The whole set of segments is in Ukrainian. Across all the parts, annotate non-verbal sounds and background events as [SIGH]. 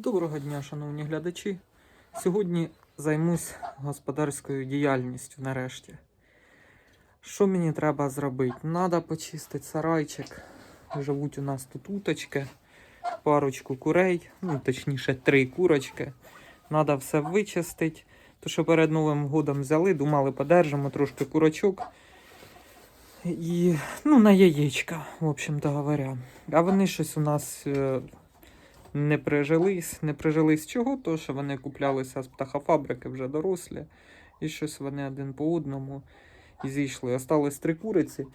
Доброго дня, шановні глядачі. Сьогодні займусь господарською діяльністю нарешті. Що мені треба зробити? Надо почистити сарайчик. Живуть у нас тут уточки, парочку курей, ну точніше три курочки. Надо все вичистити. То, що перед Новим годом взяли, думали, подержимо трошки курочок. І ну, на яєчка, в общем-то говоря. А вони щось у нас е, не прижились. Не прижились чого? То, що вони куплялися з птахофабрики вже дорослі. І щось вони один по одному і зійшли. Осталось три куриці,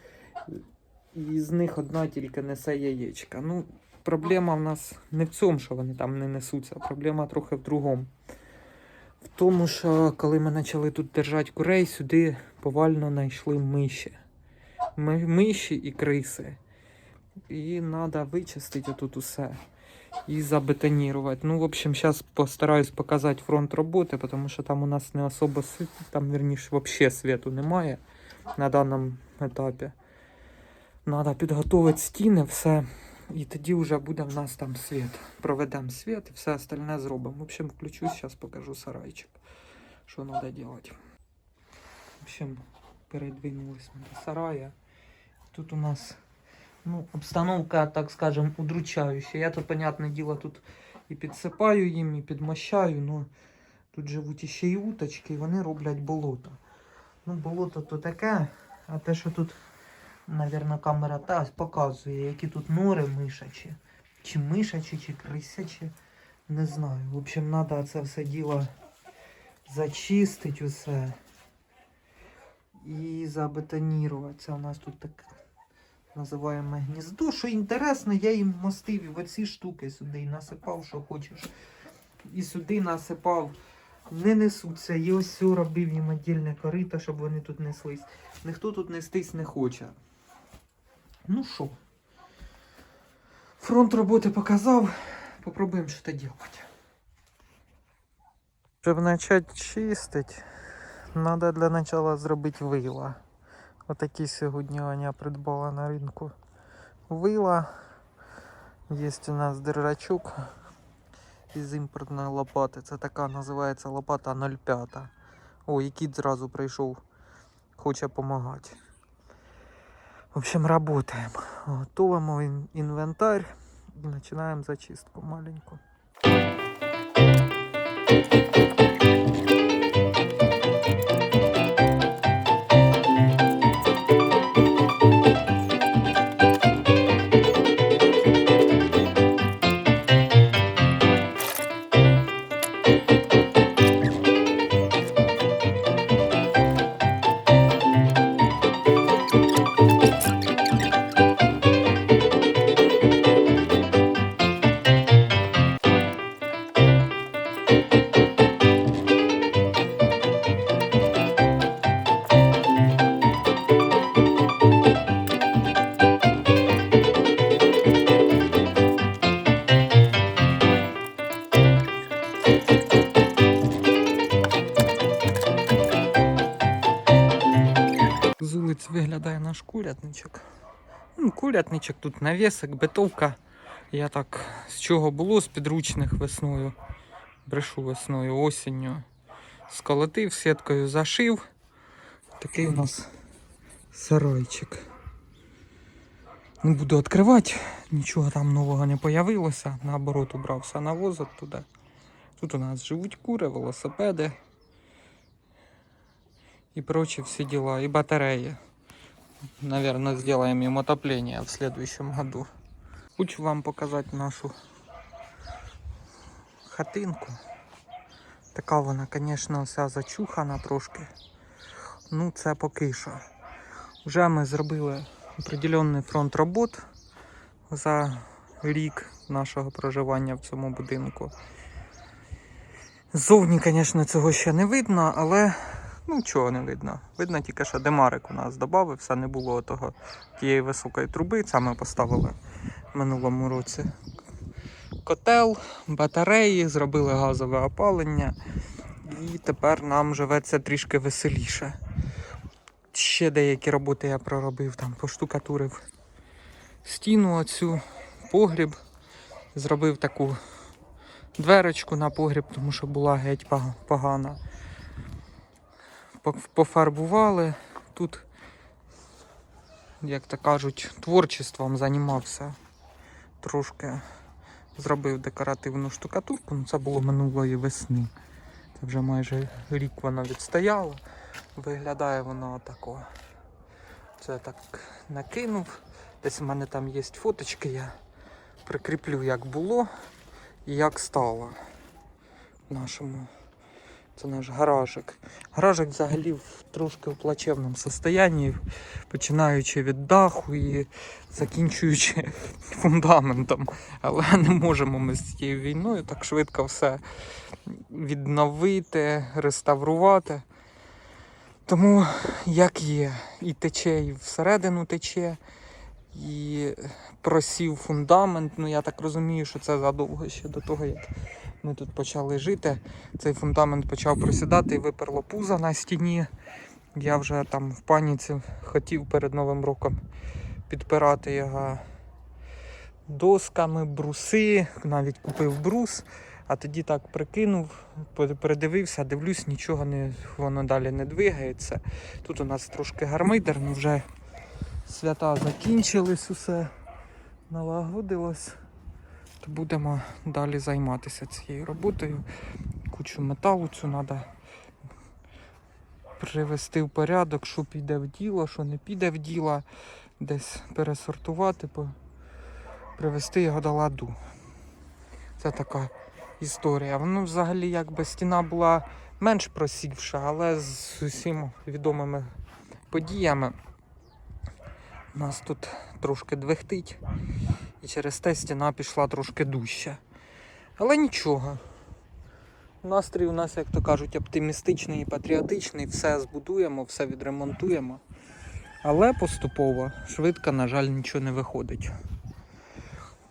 і з них одна тільки несе яєчка. Ну, проблема в нас не в цьому, що вони там не несуться, а проблема трохи в другому. В тому, що коли ми почали тут держати курей, сюди повально знайшли миші. Ми- Миші і криси. І треба вичистити отут усе. І забетонувати. Ну, в общем, зараз постараюсь показати фронт роботи, тому що там у нас не особо світ, там, верніше, взагалі світу немає на даному етапі. Треба підготувати стіни, все. І тоді вже буде в нас там світ. Проведемо світ і все остальне зробимо. В общем, включусь, зараз покажу сарайчик, що треба робити. В общем, передвинулись ми до сарая. Тут у нас ну, обстановка, так скажем, удручающая. Я тут, понятне діло, тут і підсипаю їм, і підмощаю, но тут живуть іще й уточки, і вони роблять болото. Ну, болото то таке, а те, що тут, навірно, камера та показує, які тут нори мишачі, чи мишачі, чи крисячі, не знаю. В общем, треба це все діло зачистити усе і забетонірувати. Це у нас тут так називаємо гніздо. Що інтересно, я їм мостив і в оці штуки сюди і насипав, що хочеш. І сюди насипав. Не несуться. І ось все робив їм віддільне корито, щоб вони тут неслись. Ніхто тут нестись не хоче. Ну що? Фронт роботи показав. Попробуємо що то робити. Щоб почати чистити, треба для початку зробити вила. Отакі сьогодні Аня придбала на ринку вила. Є у нас держачок із імпортної лопати. Це така називається лопата 0,5. О, і кіт зразу прийшов, хоче допомагати. В общем, работаємо. Готуємо ін- інвентар і починаємо зачистку маленьку. Наш курятничок. Ну, курятничок, тут навісик, битовка. Я так з чого було з підручних весною. Брешу весною, осінню. Сколотив, сіткою зашив. Такий у нас сарайчик. Не буду відкривати, нічого там нового не появилося. Наоборот, убрався навоз туди. Тут у нас живуть кури, велосипеди и прочие все дела, и батареи. Наверное, сделаем им отопление в следующем году. Хочу вам показать нашу хатинку. Така вона, звісно, вся зачухана трошки. Ну, це поки що. Вже ми зробили определенний фронт робот за рік нашого проживання в цьому будинку. Ззовні, звісно, цього ще не видно, але Ну, чого не видно. Видно тільки, що демарик у нас додався, не було того тієї високої труби. Це ми поставили в минулому році. Котел, батареї, зробили газове опалення. І тепер нам живеться трішки веселіше. Ще деякі роботи я проробив, там поштукатурив стіну оцю, погріб, зробив таку дверочку на погріб, тому що була геть погана. По- Пофарбували. Тут, як то кажуть, творчеством займався. Трошки зробив декоративну штукатурку, ну це було минулої весни. Це вже майже рік вона відстояла. Виглядає воно отако. Це так накинув. Десь у мене там є фоточки, я прикріплю, як було і як стало в нашому. Це наш гаражик. Гаражик взагалі в трошки в плачевному стані, починаючи від даху і закінчуючи [LAUGHS] фундаментом. Але не можемо ми з цією війною так швидко все відновити, реставрувати. Тому як є, і тече, і всередину тече, і просів фундамент. Ну я так розумію, що це задовго ще до того, як ми тут почали жити. Цей фундамент почав просідати і виперло пузо на стіні. Я вже там в паніці хотів перед Новим роком підпирати його досками, бруси, навіть купив брус, а тоді так прикинув, передивився, дивлюсь, нічого не, воно далі не двигається. Тут у нас трошки гармидер, ну вже свята закінчились, усе налагодилось. То будемо далі займатися цією роботою. Кучу металу цю треба привести в порядок, що піде в діло, що не піде в діло, десь пересортувати, привести його до ладу. Це така історія. Воно взагалі якби стіна була менш просівша, але з усім відомими подіями нас тут трошки двихтить. І через те стіна пішла трошки дужче. Але нічого. Настрій у нас, як то кажуть, оптимістичний і патріотичний, все збудуємо, все відремонтуємо. Але поступово, швидко, на жаль, нічого не виходить.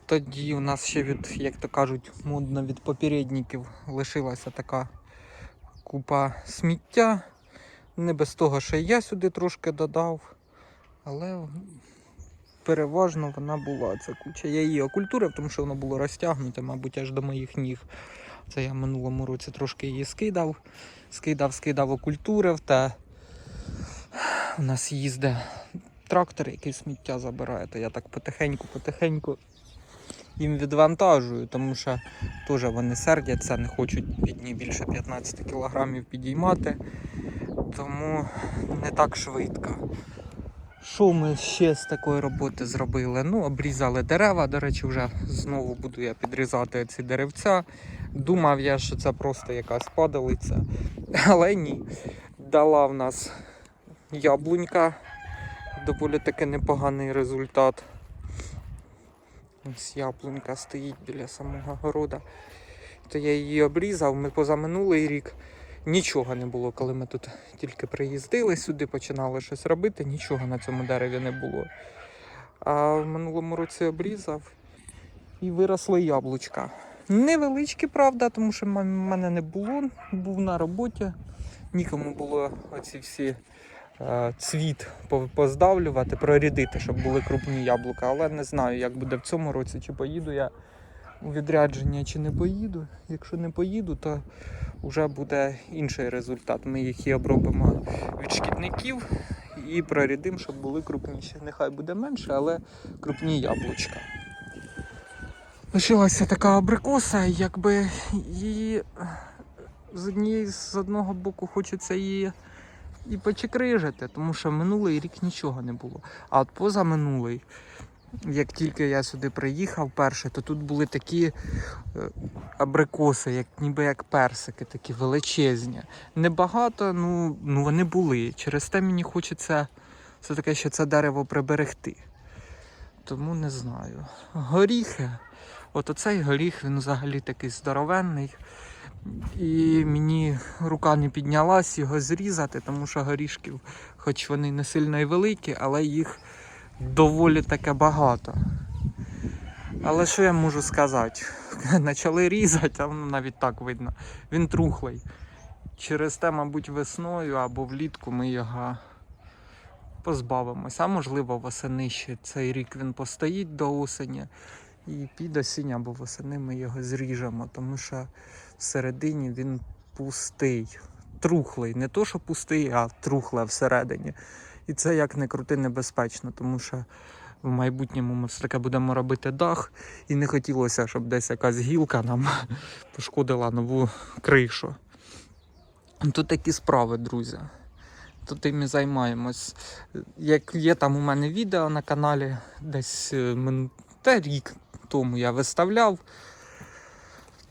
Тоді у нас ще від, як то кажуть, модно від попередників лишилася така купа сміття. Не без того, що я сюди трошки додав. Але переважно вона була ця куча. Я її окультурив, тому що воно було розтягнуте, мабуть, аж до моїх ніг. Це я в минулому році трошки її скидав. Скидав, скидав, окультурив, та у нас їздить трактор, який сміття забирає, то я так потихеньку, потихеньку їм відвантажую, тому що теж вони сердяться, не хочуть бідні більше 15 кілограмів підіймати. Тому не так швидко. Що ми ще з такої роботи зробили? Ну, обрізали дерева. До речі, вже знову буду я підрізати ці деревця. Думав я, що це просто якась падалиця. Але ні. Дала в нас яблунька. Доволі таки непоганий результат. Ось яблунька стоїть біля самого города. То я її обрізав. Ми позаминулий рік нічого не було, коли ми тут тільки приїздили сюди, починали щось робити, нічого на цьому дереві не було. А в минулому році обрізав і виросли яблучка. Невеличкі, правда, тому що в мене не було, був на роботі. Нікому було оці всі е, цвіт поздавлювати, прорядити, щоб були крупні яблука. Але не знаю, як буде в цьому році, чи поїду я у відрядження, чи не поїду. Якщо не поїду, то вже буде інший результат. Ми їх і обробимо від шкідників і прорядимо, щоб були крупніші. Нехай буде менше, але крупні яблучка. Лишилася така абрикоса, якби її з однієї з одного боку хочеться її і почекрижити, тому що минулий рік нічого не було. А от позаминулий, як тільки я сюди приїхав перше, то тут були такі е, абрикоси, як, ніби як персики, такі величезні. Небагато, ну, ну вони були. Через те мені хочеться все таке, що це дерево приберегти. Тому не знаю. Горіхи. От оцей горіх, він взагалі такий здоровенний. І мені рука не піднялась його зрізати, тому що горішків, хоч вони не сильно і великі, але їх доволі таке багато. Але що я можу сказати? [LAUGHS] Почали різати, а воно навіть так видно. Він трухлий. Через те, мабуть, весною або влітку ми його позбавимося. А можливо, восени ще цей рік він постоїть до осені. І під осінь або восени ми його зріжемо, тому що всередині він пустий, трухлий. Не то, що пустий, а трухле всередині. І це як не крути небезпечно, тому що в майбутньому ми все таки будемо робити дах, і не хотілося, щоб десь якась гілка нам [LAUGHS] пошкодила нову кришу. Тут такі справи, друзі. Тут тим і займаємось. Як є там у мене відео на каналі, десь е, та рік тому я виставляв.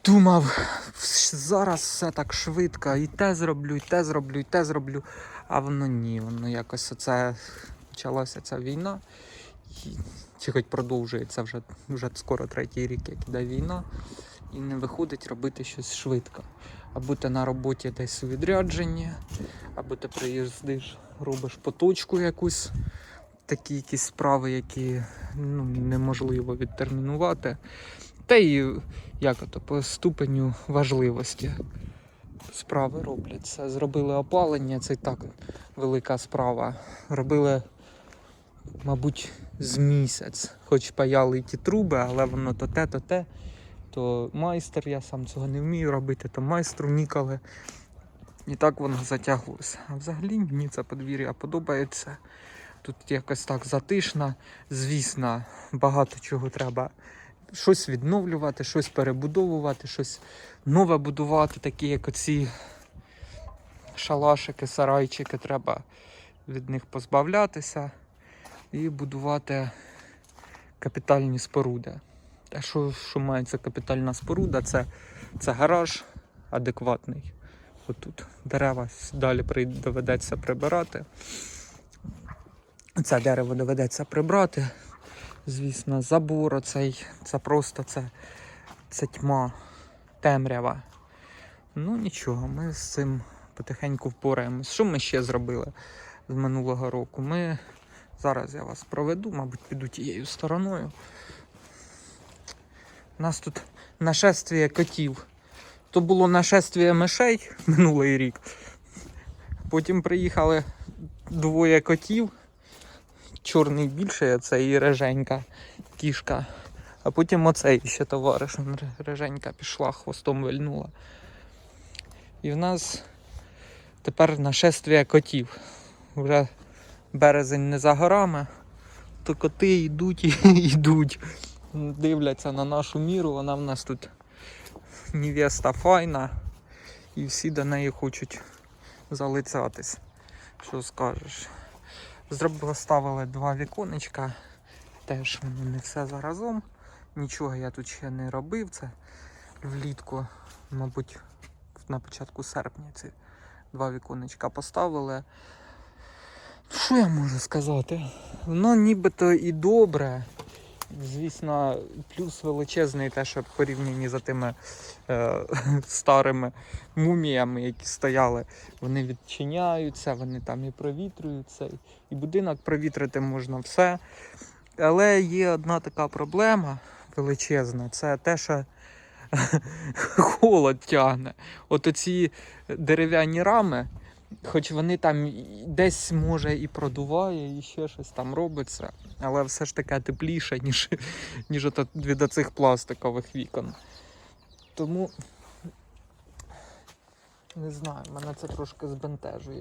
Думав, зараз все так швидко, і те зроблю, і те зроблю, і те зроблю. А воно ні, воно якось оце почалася ця війна. Чи хоч продовжується вже, вже скоро третій рік, як іде війна, і не виходить робити щось швидко. Або ти на роботі десь у відрядженні, або ти приїздиш, робиш поточку якусь, такі якісь справи, які ну, неможливо відтермінувати. Та й як ото, по ступеню важливості справи робляться. Зробили опалення, це і так велика справа. Робили, мабуть, з місяць, хоч паяли ті труби, але воно то те, то те. То майстер, я сам цього не вмію робити, то майстру ніколи. І так воно затягувалося. А взагалі мені це подвір'я подобається. Тут якось так затишно. Звісно, багато чого треба щось відновлювати, щось перебудовувати, щось нове будувати, такі як оці шалашики, сарайчики. Треба від них позбавлятися і будувати капітальні споруди. А що, що мається капітальна споруда? Це, це гараж адекватний. Отут дерева далі доведеться прибирати. Це дерево доведеться прибрати. Звісно, забор оцей, це просто це, це тьма, темрява. Ну нічого, ми з цим потихеньку впораємось. Що ми ще зробили з минулого року? Ми зараз я вас проведу, мабуть, піду тією стороною. У нас тут нашествие котів. То було нашествие мишей минулий рік. Потім приїхали двоє котів. Чорний більший, а це і реженька кішка. А потім оцей ще товариш, реженька пішла, хвостом вильнула. І в нас тепер нашествие котів. Вже березень не за горами, то коти йдуть і [LAUGHS] йдуть. Дивляться на нашу міру, вона в нас тут невеста файна, і всі до неї хочуть залицятись. Що скажеш? Зробили, ставили два віконечка, теж воно не все заразом. Нічого я тут ще не робив. Це влітку, мабуть, на початку серпня ці два віконечка поставили. Що я можу сказати? Воно нібито і добре. Звісно, плюс величезний те, що в порівнянні за тими е, [LAUGHS] старими муміями, які стояли, вони відчиняються, вони там і провітрюються, і будинок провітрити можна все. Але є одна така проблема величезна, це те, що [LAUGHS] холод тягне. От оці дерев'яні рами, хоч вони там десь може і продуває, і ще щось там робиться, але все ж таки тепліше, ніж, ніж ото від оцих пластикових вікон. Тому не знаю, мене це трошки збентежує.